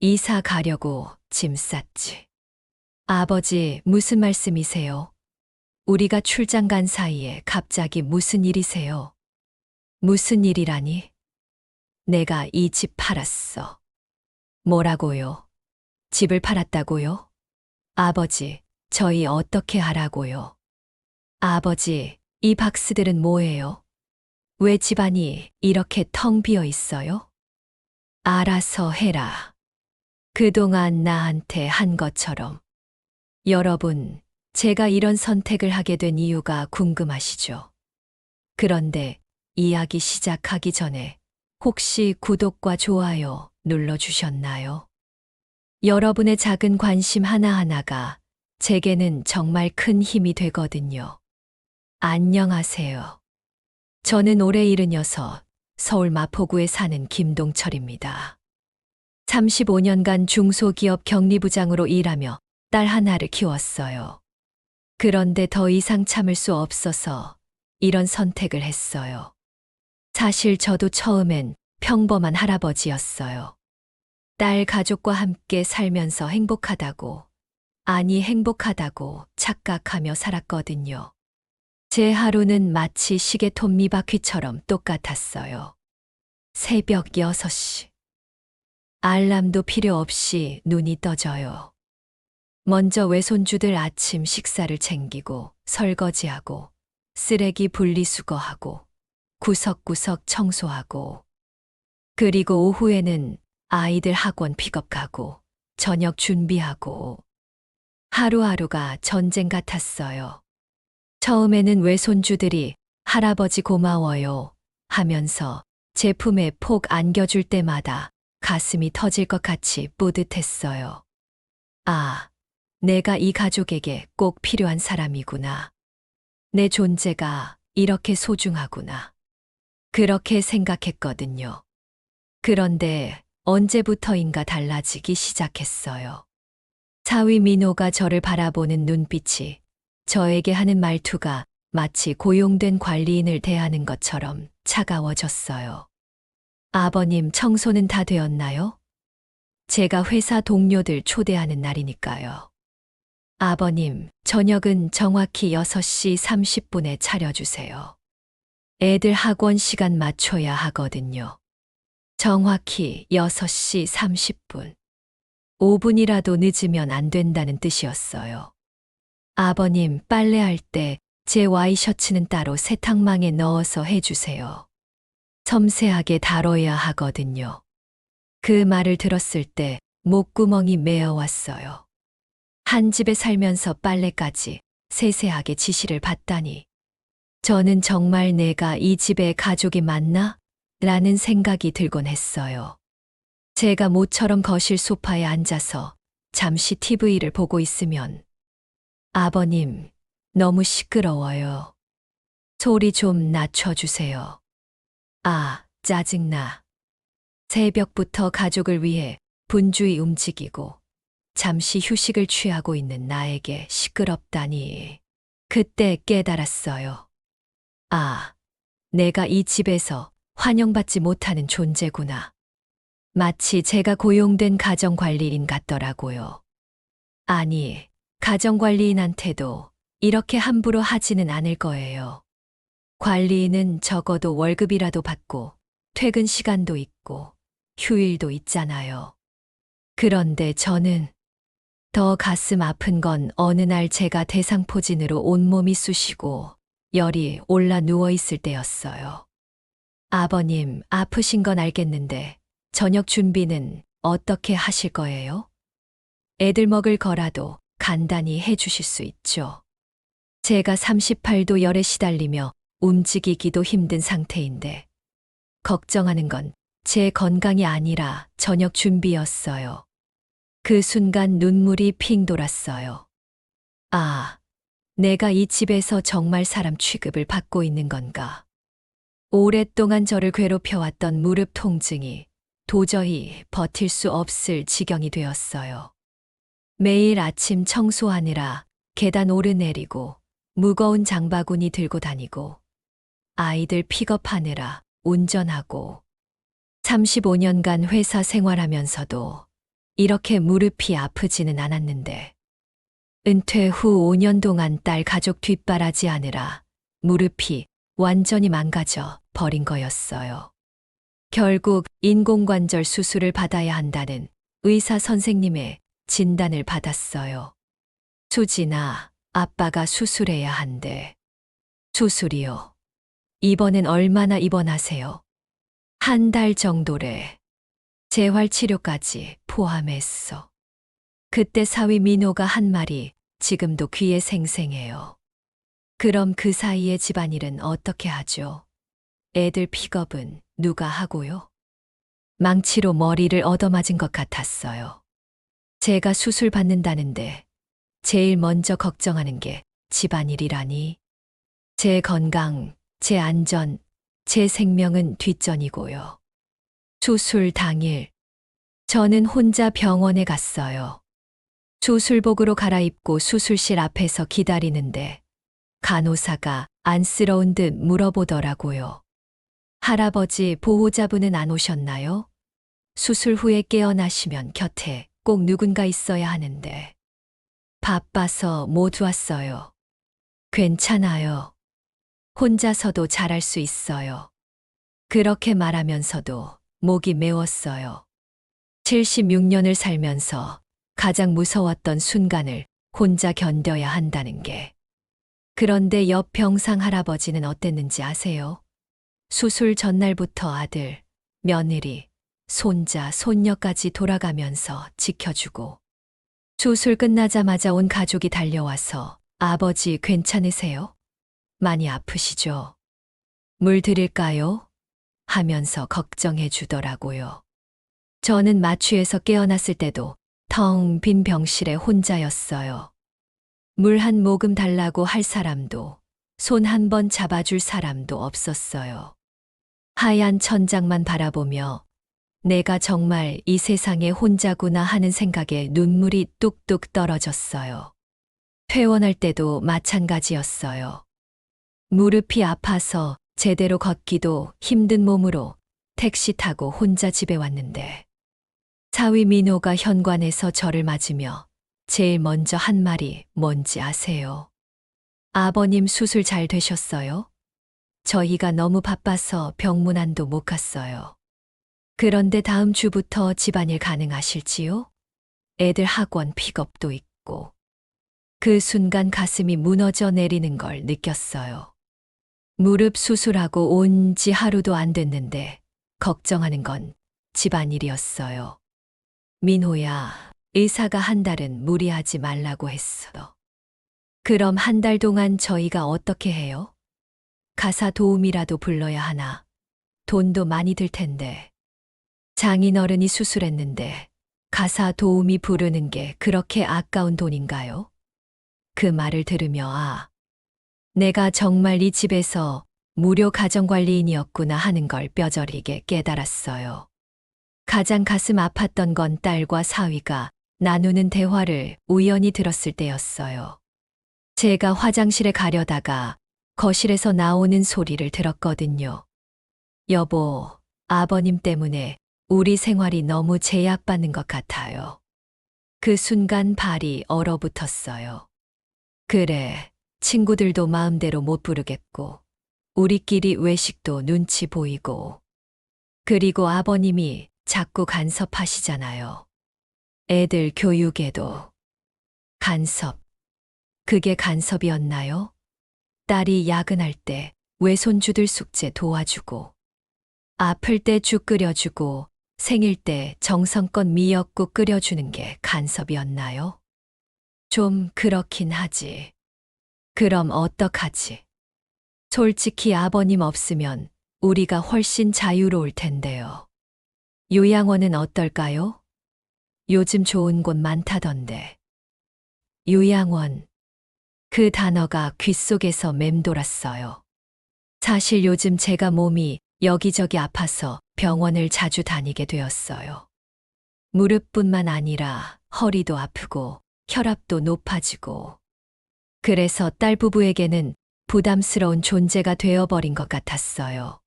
이사 가려고 짐 쌌지. 아버지, 무슨 말씀이세요? 우리가 출장 간 사이에 갑자기 무슨 일이세요? 무슨 일이라니? 내가 이 집 팔았어. 뭐라고요? 집을 팔았다고요? 아버지, 저희 어떻게 하라고요? 아버지, 이 박스들은 뭐예요? 왜 집안이 이렇게 텅 비어 있어요? 알아서 해라. 그동안 나한테 한 것처럼. 여러분, 제가 이런 선택을 하게 된 이유가 궁금하시죠? 그런데 이야기 시작하기 전에 혹시 구독과 좋아요 눌러주셨나요? 여러분의 작은 관심 하나하나가 제게는 정말 큰 힘이 되거든요. 안녕하세요. 저는 올해 76, 서울 마포구에 사는 김동철입니다. 35년간 중소기업 격리부장으로 일하며 딸 하나를 키웠어요. 그런데 더 이상 참을 수 없어서 이런 선택을 했어요. 사실 저도 처음엔 평범한 할아버지였어요. 딸 가족과 함께 살면서 행복하다고, 아니 행복하다고 착각하며 살았거든요. 제 하루는 마치 시계 톱니바퀴처럼 똑같았어요. 새벽 6시. 알람도 필요 없이 눈이 떠져요. 먼저 외손주들 아침 식사를 챙기고 설거지하고 쓰레기 분리수거하고 구석구석 청소하고 그리고 오후에는 아이들 학원 픽업 가고 저녁 준비하고 하루하루가 전쟁 같았어요. 처음에는 외손주들이 할아버지 고마워요 하면서 제품에 폭 안겨줄 때마다 가슴이 터질 것 같이 뿌듯했어요. 아, 내가 이 가족에게 꼭 필요한 사람이구나. 내 존재가 이렇게 소중하구나. 그렇게 생각했거든요. 그런데 언제부터인가 달라지기 시작했어요. 사위 민호가 저를 바라보는 눈빛이 저에게 하는 말투가 마치 고용된 관리인을 대하는 것처럼 차가워졌어요. 아버님 청소는 다 되었나요? 제가 회사 동료들 초대하는 날이니까요. 아버님, 저녁은 정확히 6시 30분에 차려주세요. 애들 학원 시간 맞춰야 하거든요. 정확히 6시 30분. 5분이라도 늦으면 안 된다는 뜻이었어요. 아버님, 빨래할 때 제 와이셔츠는 따로 세탁망에 넣어서 해주세요. 섬세하게 다뤄야 하거든요. 그 말을 들었을 때 목구멍이 메어왔어요. 한 집에 살면서 빨래까지 세세하게 지시를 받다니. 저는 정말 내가 이 집의 가족이 맞나? 라는 생각이 들곤 했어요. 제가 모처럼 거실 소파에 앉아서 잠시 TV를 보고 있으면 아버님, 너무 시끄러워요. 소리 좀 낮춰주세요. 아, 짜증나. 새벽부터 가족을 위해 분주히 움직이고 잠시 휴식을 취하고 있는 나에게 시끄럽다니. 그때 깨달았어요. 아, 내가 이 집에서 환영받지 못하는 존재구나. 마치 제가 고용된 가정관리인 같더라고요. 아니, 가정관리인한테도 이렇게 함부로 하지는 않을 거예요. 관리인은 적어도 월급이라도 받고 퇴근 시간도 있고 휴일도 있잖아요. 그런데 저는 더 가슴 아픈 건 어느 날 제가 대상포진으로 온몸이 쑤시고 열이 올라 누워 있을 때였어요. 아버님, 아프신 건 알겠는데 저녁 준비는 어떻게 하실 거예요? 애들 먹을 거라도 간단히 해 주실 수 있죠. 제가 38도 열에 시달리며 움직이기도 힘든 상태인데 걱정하는 건 제 건강이 아니라 저녁 준비였어요. 그 순간 눈물이 핑 돌았어요. 아, 내가 이 집에서 정말 사람 취급을 받고 있는 건가? 오랫동안 저를 괴롭혀왔던 무릎 통증이 도저히 버틸 수 없을 지경이 되었어요. 매일 아침 청소하느라 계단 오르내리고 무거운 장바구니 들고 다니고 아이들 픽업하느라 운전하고 35년간 회사 생활하면서도 이렇게 무릎이 아프지는 않았는데. 은퇴 후 5년 동안 딸 가족 뒷바라지 하느라 무릎이 완전히 망가져 버린 거였어요. 결국 인공관절 수술을 받아야 한다는 의사 선생님의 진단을 받았어요. 수진아, 아빠가 수술해야 한대. 수술이요. 입원은 얼마나 입원하세요? 한 달 정도래. 재활치료까지 포함했어. 그때 사위 민호가 한 말이 지금도 귀에 생생해요. 그럼 그 사이에 집안일은 어떻게 하죠? 애들 픽업은 누가 하고요? 망치로 머리를 얻어맞은 것 같았어요. 제가 수술 받는다는데 제일 먼저 걱정하는 게 집안일이라니. 제 건강, 제 안전, 제 생명은 뒷전이고요. 수술 당일, 저는 혼자 병원에 갔어요. 수술복으로 갈아입고 수술실 앞에서 기다리는데 간호사가 안쓰러운 듯 물어보더라고요. 할아버지 보호자분은 안 오셨나요? 수술 후에 깨어나시면 곁에 꼭 누군가 있어야 하는데. 바빠서 못 왔어요. 괜찮아요. 혼자서도 잘할 수 있어요. 그렇게 말하면서도 목이 메웠어요. 76년을 살면서 가장 무서웠던 순간을 혼자 견뎌야 한다는 게. 그런데 옆 병상 할아버지는 어땠는지 아세요? 수술 전날부터 아들, 며느리, 손자, 손녀까지 돌아가면서 지켜주고 수술 끝나자마자 온 가족이 달려와서 아버지 괜찮으세요? 많이 아프시죠? 물 드릴까요? 하면서 걱정해 주더라고요. 저는 마취에서 깨어났을 때도 텅 빈 병실에 혼자였어요. 물 한 모금 달라고 할 사람도 손 한 번 잡아줄 사람도 없었어요. 하얀 천장만 바라보며 내가 정말 이 세상에 혼자구나 하는 생각에 눈물이 뚝뚝 떨어졌어요. 퇴원할 때도 마찬가지였어요. 무릎이 아파서 제대로 걷기도 힘든 몸으로 택시 타고 혼자 집에 왔는데 사위 민호가 현관에서 저를 맞으며 제일 먼저 한 말이 뭔지 아세요? 아버님 수술 잘 되셨어요? 저희가 너무 바빠서 병문안도 못 갔어요. 그런데 다음 주부터 집안일 가능하실지요? 애들 학원 픽업도 있고. 그 순간 가슴이 무너져 내리는 걸 느꼈어요. 무릎 수술하고 온 지 하루도 안 됐는데 걱정하는 건 집안일이었어요. 민호야, 의사가 한 달은 무리하지 말라고 했어. 그럼 한 달 동안 저희가 어떻게 해요? 가사 도우미라도 불러야 하나? 돈도 많이 들 텐데. 장인어른이 수술했는데 가사 도우미 부르는 게 그렇게 아까운 돈인가요? 그 말을 들으며 아, 내가 정말 이 집에서 무료 가정관리인이었구나 하는 걸 뼈저리게 깨달았어요. 가장 가슴 아팠던 건 딸과 사위가 나누는 대화를 우연히 들었을 때였어요. 제가 화장실에 가려다가 거실에서 나오는 소리를 들었거든요. 여보, 아버님 때문에 우리 생활이 너무 제약받는 것 같아요. 그 순간 발이 얼어붙었어요. 그래, 친구들도 마음대로 못 부르겠고, 우리끼리 외식도 눈치 보이고, 그리고 아버님이 자꾸 간섭하시잖아요. 애들 교육에도. 간섭. 그게 간섭이었나요? 딸이 야근할 때 외손주들 숙제 도와주고, 아플 때 죽 끓여주고, 생일 때 정성껏 미역국 끓여주는 게 간섭이었나요? 좀 그렇긴 하지. 그럼 어떡하지? 솔직히 아버님 없으면 우리가 훨씬 자유로울 텐데요. 요양원은 어떨까요? 요즘 좋은 곳 많다던데. 요양원. 그 단어가 귓속에서 맴돌았어요. 사실 요즘 제가 몸이 여기저기 아파서 병원을 자주 다니게 되었어요. 무릎뿐만 아니라 허리도 아프고 혈압도 높아지고. 그래서 딸 부부에게는 부담스러운 존재가 되어버린 것 같았어요.